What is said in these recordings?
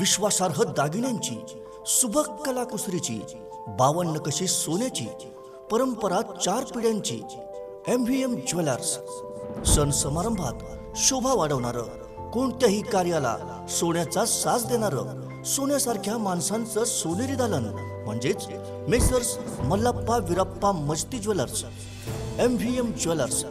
विश्वासार्ह दागिन्यांची सुबक कलाकुसरीची बावन्न कशी सोन्याची परंपरा चार पिढ्यांची एम व्ही एम ज्वेलर्स. सण समारंभात शोभा वाढवणारं कोणत्याही कार्याला सोन्याचा साज देणारं सोन्यासारख्या माणसांचं सोनेरी दालन म्हणजेच messrs Mallappa Virappa Masti jewellers. M V M jewellers.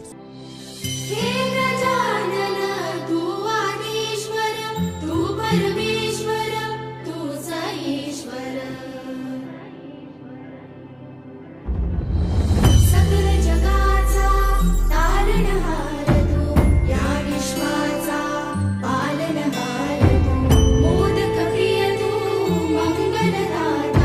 ಮಾತುಗಳ ರಾಜ